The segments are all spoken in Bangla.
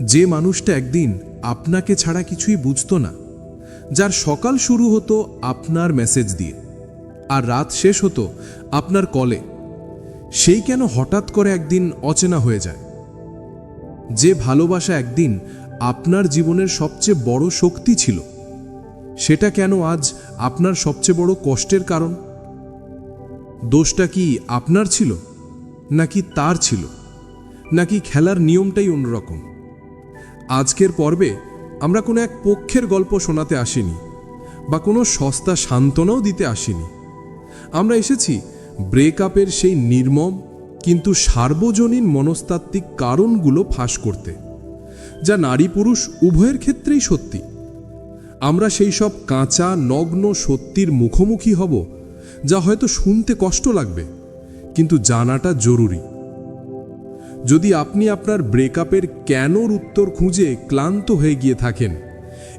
যে মানুষটা একদিন আপনাকে ছাড়া কিছুই বুঝতো না, যার সকাল শুরু হতো আপনার মেসেজ দিয়ে আর রাত শেষ হতো আপনার কলে, সেই কেন হঠাৎ করে একদিন অচেনা হয়ে যায়? যে ভালোবাসা একদিন আপনার জীবনের সবচেয়ে বড় শক্তি ছিল, সেটা কেন আজ আপনার সবচেয়ে বড় কষ্টের কারণ? দোষটা কি আপনার ছিল, নাকি তার ছিল, নাকি খেলার নিয়মটাই অন্যরকম? আজকের পর্বে আমরা কোনো এক পক্ষের গল্প শোনাতে আসিনি, বা কোনো সস্তা সান্ত্বনাও দিতে আসিনি। আমরা এসেছি ব্রেকআপের সেই নির্মম, কিন্তু সার্বজনীন মনস্তাত্ত্বিক কারণগুলো ফাঁস করতে, যা নারী পুরুষ উভয়ের ক্ষেত্রেই সত্যি। আমরা সেই সব কাঁচা, নগ্ন সত্যির মুখোমুখি হব, যা হয়তো শুনতে কষ্ট লাগবে, কিন্তু জানাটা জরুরি। যদি আপনি আপনার ব্রেকআপের কেনর উত্তর খুঁজে ক্লান্ত হয়ে গিয়ে থাকেন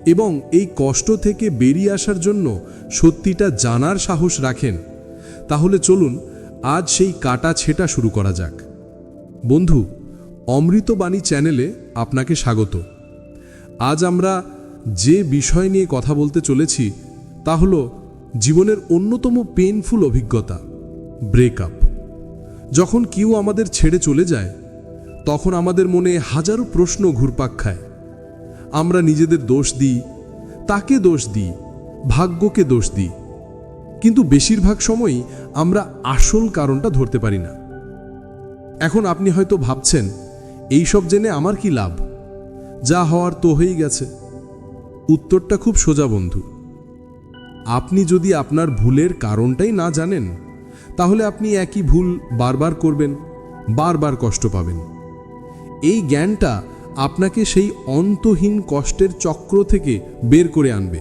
এবং এই কষ্ট থেকে বেরিয়ে আসার জন্য সত্যিটা জানার সাহস রাখেন, তাহলে চলুন আজ সেই কাটা ছেটা শুরু করা যাক। বন্ধু অমৃতবাণী চ্যানেলে আপনাকে স্বাগত। আজ আমরা যে বিষয় নিয়ে কথা বলতে চলেছি তা হল জীবনের অন্যতম পেনফুল অভিজ্ঞতা, ব্রেকআপ। যখন কেউ আমাদের ছেড়ে চলে যায় তখন আমাদের মনে হাজারো প্রশ্ন ঘুরপাক খায়। আমরা নিজেদের দোষ দিই, তাকে দোষ দিই, ভাগ্যকে দোষ দিই। কিন্তু বেশিরভাগ সময়ই আমরা আসল কারণটা ধরতে পারি না। এখন আপনি হয়তো ভাবছেন, এই সব জেনে আমার কি লাভ? যা হওয়ার তো হয়েই গেছে। উত্তরটা খুব সোজা, বন্ধু। আপনি যদি আপনার ভুলের কারণটাই না জানেন, তাহলে আপনি একই ভুল বারবার করবেন, বারবার কষ্ট পাবেন। এই জ্ঞানটা আপনাকে সেই অন্তহীন কষ্টের চক্র থেকে বের করে আনবে।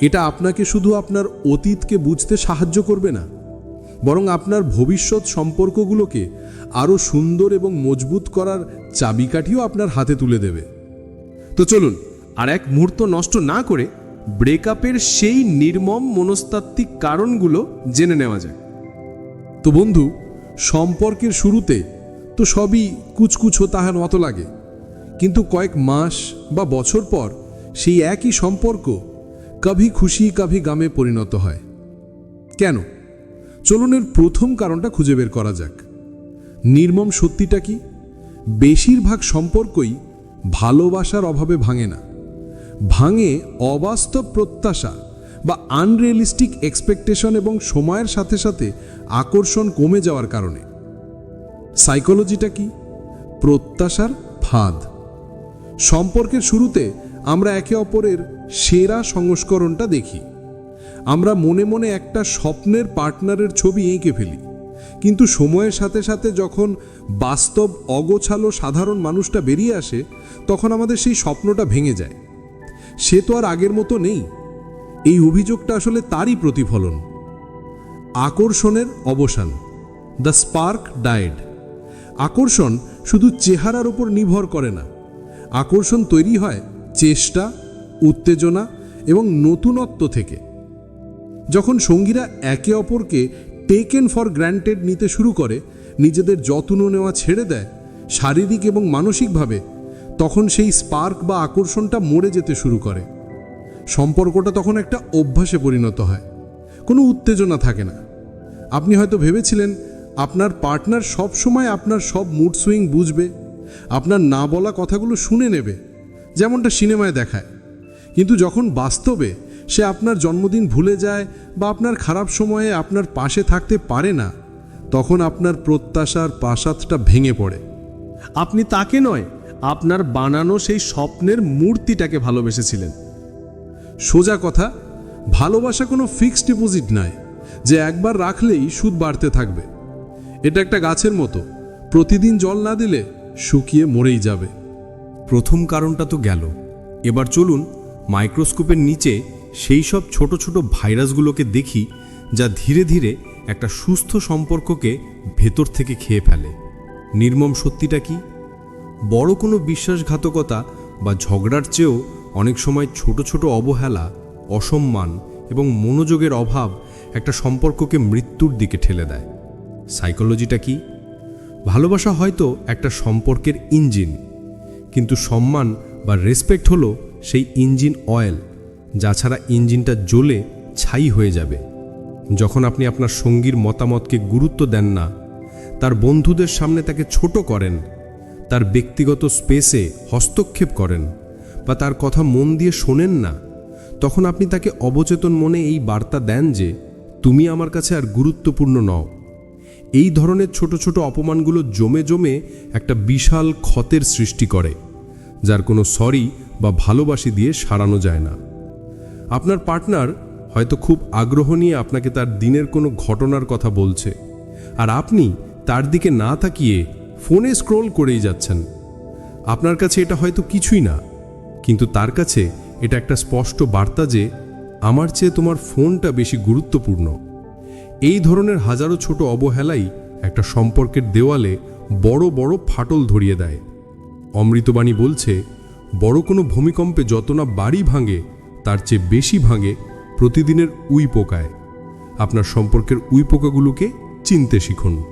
এটা আপনাকে শুধু আপনার অতীতকে বুঝতে সাহায্য করবে না, বরং আপনার ভবিষ্যৎ সম্পর্কগুলোকে আরও সুন্দর এবং মজবুত করার চাবিকাঠিও আপনার হাতে তুলে দেবে। তো চলুন, আর এক মুহূর্ত নষ্ট না করে ব্রেকআপের সেই নির্মম মনস্তাত্ত্বিক কারণগুলো জেনে নেওয়া যায় তো বন্ধু, সম্পর্কের শুরুতে তো সবই কুচকুচো তাহার মতো লাগে। কিন্তু কয়েক মাস বা বছর পর সেই একই সম্পর্ক কভি খুশি কভি গামে পরিণত হয়। কেন? চলনের প্রথম কারণটা খুঁজে বের করা যাক। নির্মম সত্যিটা কি? বেশিরভাগ সম্পর্কই ভালোবাসার অভাবে ভাঙে না। ভাঙে অবাস্তব প্রত্যাশা বা আনরিয়েলিস্টিক এক্সপেকটেশন এবং সময়ের সাথে সাথে আকর্ষণ কমে যাওয়ার কারণে। সাইকোলজিটা কি? প্রত্যাশার ফাঁদ। সম্পর্কের শুরুতে আমরা একে অপরের সেরা সংস্করণটা দেখি। আমরা মনে মনে একটা স্বপ্নের পার্টনারের ছবি এঁকে ফেলি। কিন্তু সময়ের সাথে সাথে যখন বাস্তব অগোছালো সাধারণ মানুষটা বেরিয়ে আসে, তখন আমাদের সেই স্বপ্নটা ভেঙে যায়। সে তো আর আগের মতো নেই। এই অভিযোগটা আসলে তারই প্রতিফলন। আকর্ষণের অবসান। দ্য স্পার্ক ডায়েড আকর্ষণ শুধু চেহারার উপর নির্ভর করে না। আকর্ষণ তৈরি হয় চেষ্টা, উত্তেজনা এবং নতুনত্ব থেকে। যখন সঙ্গীরা একে অপরকে টেকেন ফর গ্র্যান্টেড নিতে শুরু করে, নিজেদের যত্ন নেওয়া ছেড়ে দেয় শারীরিক এবং মানসিকভাবে, তখন সেই স্পার্ক বা আকর্ষণটা মরে যেতে শুরু করে। সম্পর্কটা তখন একটা অভ্যাসে পরিণত হয়। কোনো উত্তেজনা থাকে না। আপনি হয়তো ভেবেছিলেন আপনার পার্টনার সব সময় আপনার সব মুড সুইং বুঝবে, আপনার না বলা কথাগুলো শুনে নেবে, যেমনটা সিনেমায় দেখায়। কিন্তু যখন বাস্তবে সে আপনার জন্মদিন ভুলে যায় বা আপনার খারাপ সময়ে আপনার পাশে থাকতে পারে না, তখন আপনার প্রত্যাশার প্রাসাদটা ভেঙে পড়ে। আপনি তাকে নয়, আপনার বানানো সেই স্বপ্নের মূর্তিটাকে ভালোবেসেছিলেন। সোজা কথা, ভালোবাসা কোনো ফিক্সড ডিপোজিট নয়, যে একবার রাখলেই সুদ বাড়তে থাকবে। এটা একটা গাছের মতো। প্রতিদিন জল না দিলে শুকিয়ে মরেই যাবে। প্রথম কারণটা তো গেল। এবার চলুন মাইক্রোস্কোপের নিচে সেই সব ছোট ছোট ভাইরাসগুলোকে দেখি, যা ধীরে ধীরে একটা সুস্থ সম্পর্ককে ভেতর থেকে খেয়ে ফেলে। নির্মম সত্যিটা কি? বড় কোনো বিশ্বাসঘাতকতা বা ঝগড়ার চেয়েও অনেক সময় ছোট ছোট অবহেলা, অসম্মান এবং মনোযোগের অভাব একটা সম্পর্ককে মৃত্যুর দিকে ঠেলে দেয়। সাইকোলজিটা কি? ভালোবাসা হয়তো একটা সম্পর্কের ইঞ্জিন, কিন্তু সম্মান বা রেসপেক্ট হলো সেই ইঞ্জিন অয়েল, যা ছাড়া ইঞ্জিনটা জ্বলে ছাই হয়ে যাবে। যখন আপনি আপনার সঙ্গীর মতামতকে গুরুত্ব দেন না, তার বন্ধুদের সামনে তাকে ছোট করেন, তার ব্যক্তিগত স্পেসে হস্তক্ষেপ করেন, বা তার কথা মন দিয়ে শোনেন না, তখন আপনি তাকে অবচেতন মনে এই বার্তা দেন যে, তুমি আমার কাছে আর গুরুত্বপূর্ণ নও। এই ধরনের ছোট ছোট অপমানগুলো জমে জমে একটা বিশাল ক্ষতের সৃষ্টি করে, যার কোনো সরি বা ভালোবাসি দিয়ে সারানো যায় না। আপনার পার্টনার হয়তো খুব আগ্রহ নিয়ে আপনাকে তার দিনের কোনো ঘটনার কথা বলছে, আর আপনি তার দিকে না তাকিয়ে ফোনে স্ক্রোল করেই যাচ্ছেন। আপনার কাছে এটা হয়তো কিছুই না, কিন্তু তার কাছে এটা একটা স্পষ্ট বার্তা যে, আমার চেয়ে তোমার ফোনটা বেশি গুরুত্বপূর্ণ। এই ধরনের হাজারো ছোট অবহেলাই একটা সম্পর্কের দেওয়ালে বড় বড় ফাটল ধরিয়ে দেয়। অমৃতবাণী বলছে, বড় কোনো ভূমিকম্পে যত না বাড়ি ভাঙে, তার চেয়ে বেশি ভাঙে প্রতিদিনের উই পোকায়। আপনার সম্পর্কের উই পোকাগুলোকে চিনতে শিখুন।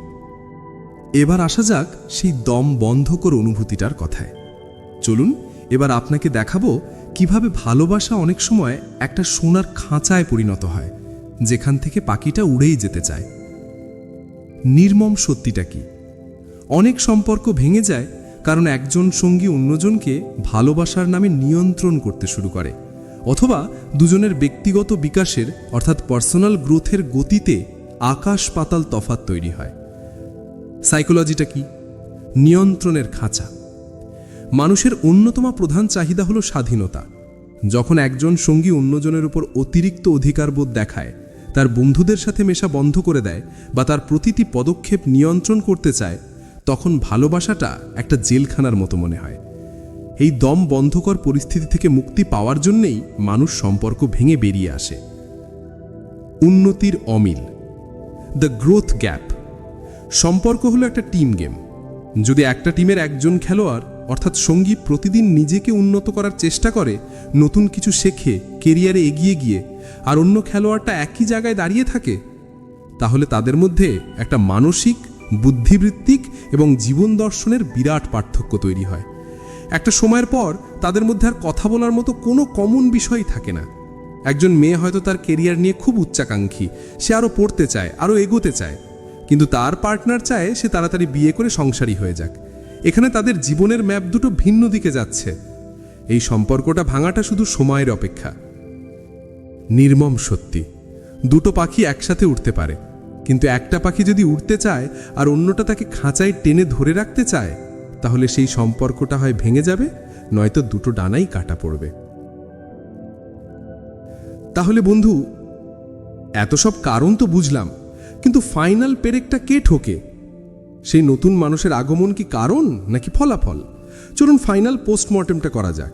এবার আসা যাক সেই দম বন্ধ বন্ধকর অনুভূতিটার কথায়। চলুন, এবার আপনাকে দেখাবো কীভাবে ভালোবাসা অনেক সময় একটা সোনার খাঁচায় পরিণত হয়। যেখান থেকে পাখিটা উড়েই যেতে চায়। নির্মম সত্যিটা কি? অনেক সম্পর্ক ভেঙে যায় কারণ একজন সঙ্গী অন্যজনকে ভালোবাসার নামে নিয়ন্ত্রণ করতে শুরু করে, অথবা দুজনের ব্যক্তিগত বিকাশের, অর্থাৎ পার্সোনাল গ্রোথের গতিতে আকাশ পাতাল তফাত তৈরি হয়। সাইকোলজিটা কি? নিয়ন্ত্রণের খাঁচা। মানুষের অন্যতম প্রধান চাহিদা হলো স্বাধীনতা। যখন একজন সঙ্গী অন্যজনের উপর অতিরিক্ত অধিকারবোধ দেখায় তার বন্ধুদের সাথে মেশা বন্ধ করে দেয় বা তার প্রতিটি পদক্ষেপ নিয়ন্ত্রণ করতে চায়, তখন ভালোবাসাটা একটা জেলখানার মতো মনে হয়। এই দম বন্ধকর পরিস্থিতি থেকে মুক্তি পাওয়ার জন্যেই মানুষ সম্পর্ক ভেঙে বেরিয়ে আসে। উন্নতির অমিল। দ্য গ্রোথ গ্যাপ সম্পর্ক হলো একটা টিম গেম। যদি একটা টিমের একজন খেলোয়াড়, অর্থাৎ সঙ্গী প্রতিদিন নিজেকে উন্নত করার চেষ্টা করে, নতুন কিছু শেখে কেরিয়ারে এগিয়ে গিয়ে আর অন্য খেলোয়াড়টা একই জায়গায় দাঁড়িয়ে থাকে? তাহলে তাদের মধ্যে একটা মানসিক, বুদ্ধিবৃত্তিক এবং জীবন দর্শনের বিরাট পার্থক্য তৈরি হয়। একটা সময়ের পর তাদের মধ্যে আর কথা বলার মতো কোনো কমন বিষয়ই থাকে না। একজন মেয়ে হয়তো তার কেরিয়ার নিয়ে খুব উচ্চাকাঙ্ক্ষী, সে আরও পড়তে চায়, আরও এগোতে চায়। কিন্তু তার পার্টনার চায় সে তাড়াতাড়ি বিয়ে করে সংসারী হয়ে যাক। এখানে তাদের জীবনের ম্যাপ দুটো ভিন্ন দিকে যাচ্ছে। এই সম্পর্কটা ভাঙাটা শুধু সময়ের অপেক্ষা। নির্মম সত্যি। দুটো পাখি একসাথে উঠতে পারে। কিন্তু একটা পাখি যদি উঠতে চায় আর অন্যটা তাকে খাঁচায় টেনে ধরে রাখতে চায়, তাহলে সেই সম্পর্কটা হয় ভেঙে যাবে, নয়তো দুটো ডানাই কাটা পড়বে। তাহলে বন্ধু, এত সব কারণ তো বুঝলাম, কিন্তু ফাইনাল পেরেকটা কে ঠোকে? সেই নতুন মানুষের আগমন কি কারণ নাকি ফলাফল? চলুন ফাইনাল পোস্টমর্টেমটা করা যাক।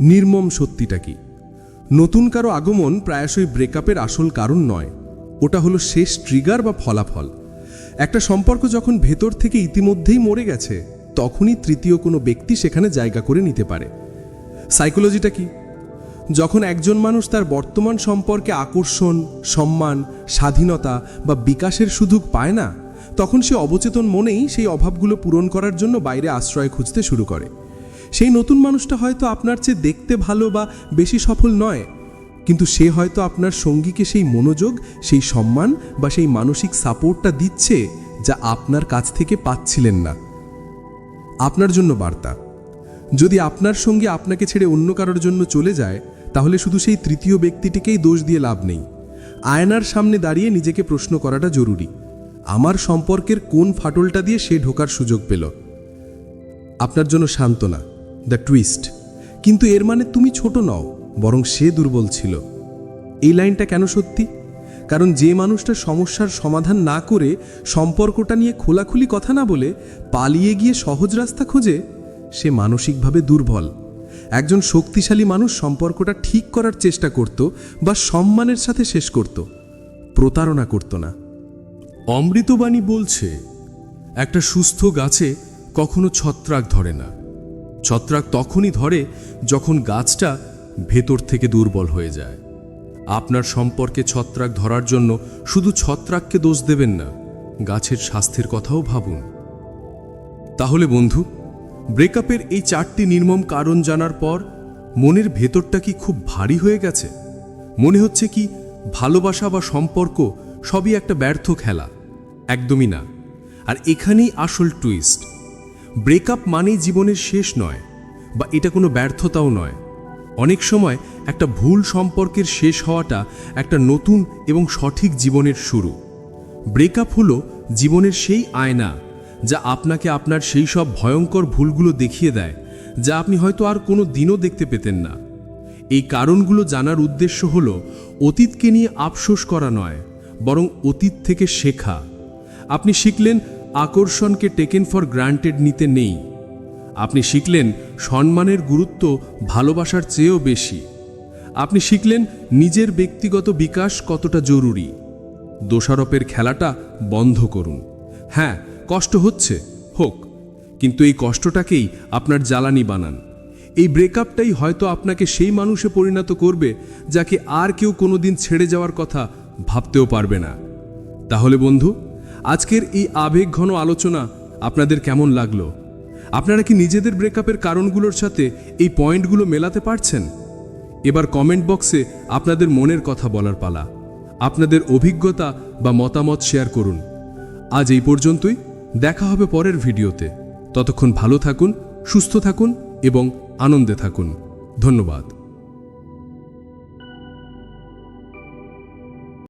নির্মম সত্যিটা কি? নতুন কারও আগমন প্রায়শই ব্রেকআপের আসল কারণ নয়। ওটা হলো শেষ ট্রিগার বা ফলাফল। একটা সম্পর্ক যখন ভেতর থেকে ইতিমধ্যেই মরে গেছে, তখনই তৃতীয় কোনো ব্যক্তি সেখানে জায়গা করে নিতে পারে। সাইকোলজিটা কি? যখন একজন মানুষ তার বর্তমান সম্পর্কে আকর্ষণ, সম্মান, স্বাধীনতা বা বিকাশের সুযোগ পায় না, তখন সে অবচেতন মনেই সেই অভাবগুলো পূরণ করার জন্য বাইরে আশ্রয় খুঁজতে শুরু করে। সেই নতুন মানুষটা হয়তো আপনার চেয়ে দেখতে ভালো বা বেশি সফল নয়। কিন্তু সে হয়তো আপনার সঙ্গীকে সেই মনোযোগ, সেই সম্মান বা সেই মানসিক সাপোর্টটা দিচ্ছে যা আপনার কাছ থেকে পাচ্ছিলেন না। আপনার জন্য বার্তা। যদি আপনার সঙ্গে আপনাকে ছেড়ে অন্য কারোর জন্য চলে যায়, তাহলে শুধু সেই তৃতীয় ব্যক্তিটিকেই দোষ দিয়ে লাভ নেই। আয়নার সামনে দাঁড়িয়ে নিজেকে প্রশ্ন করাটা জরুরি। আমার সম্পর্কের কোন ফাটলটা দিয়ে সে ঢোকার সুযোগ পেল? আপনার জন্য সান্ত্বনা। The twist. কিন্তু এর মানে তুমি ছোট নও, বরং সে দুর্বল ছিল। এই লাইনটা কেন সত্যি? কারণ যে মানুষটা সমস্যার সমাধান না করে সম্পর্কটা নিয়ে খোলাখুলি কথা না বলে পালিয়ে গিয়ে সহজ রাস্তা খোঁজে, সে মানসিকভাবে দুর্বল। একজন শক্তিশালী মানুষ সম্পর্কটা ঠিক করার চেষ্টা করত বা সম্মানের সাথে শেষ করত, প্রতারণা করত না। অমৃতবাণী বলছে, একটা সুস্থ গাছে কখনো ছত্রাক ধরে না। ছত্রাক তখনই ধরে যখন গাছটা ভেতর থেকে দুর্বল হয়ে যায়। আপনার সম্পর্কে ছত্রাক ধরার জন্য শুধু ছত্রাককে দোষ দেবেন না, গাছের স্বাস্থ্যের কথাও ভাবুন। তাহলে বন্ধু, ব্রেকআপের এই চারটি নির্মম কারণ জানার পর মনের ভেতরটা কি খুব ভারী হয়ে গেছে? মনে হচ্ছে কি ভালোবাসা বা সম্পর্ক সবই একটা ব্যর্থ খেলা। একদমই না। আর এখানেই আসল টুইস্ট ব্রেকআপ মানেই জীবনের শেষ নয়, বা এটা কোনো ব্যর্থতাও নয়। অনেক সময় একটা ভুল সম্পর্কের শেষ হওয়াটা একটা নতুন এবং সঠিক জীবনের শুরু। ব্রেকআপ হলো জীবনের সেই আয়না যা আপনাকে আপনার সেই সব ভয়ঙ্কর ভুলগুলো দেখিয়ে দেয়, যা আপনি হয়তো আর কোনো দিনও দেখতে পেতেন না। এই কারণগুলো জানার উদ্দেশ্য হল অতীতকে নিয়ে আফসোস করা নয়, বরং অতীত থেকে শেখা। আপনি শিখলেন আকর্ষণকে টেকেন ফর গ্রান্টেড নিতে নেই। আপনি শিখলেন সম্মানের গুরুত্ব ভালোবাসার চেয়েও বেশি। আপনি শিখলেন নিজের ব্যক্তিগত বিকাশ কতটা জরুরি। দোষারোপের খেলাটা বন্ধ করুন। হ্যাঁ কষ্ট হচ্ছে, হোক, কিন্তু এই কষ্টটাকেই আপনার জ্বালানি বানান। এই ব্রেকআপটাই হয়তো আপনাকে সেই মানুষে পরিণত করবে যাকে আর কেউ কোনোদিন ছেড়ে যাওয়ার কথা ভাবতেও পারবে না। তাহলে বন্ধু আজকের এই আবেগ ঘন আলোচনা আপনাদের কেমন লাগল? আপনারা কি নিজেদের ব্রেকআপের কারণগুলোর সাথে এই পয়েন্টগুলো মেলাতে পারছেন? এবার কমেন্ট বক্সে আপনাদের মনের কথা বলার পালা। আপনাদের অভিজ্ঞতা বা মতামত শেয়ার করুন। আজ এই পর্যন্তই। দেখা হবে পরের ভিডিওতে। ততক্ষণ ভালো থাকুন, সুস্থ থাকুন এবং আনন্দে থাকুন। ধন্যবাদ।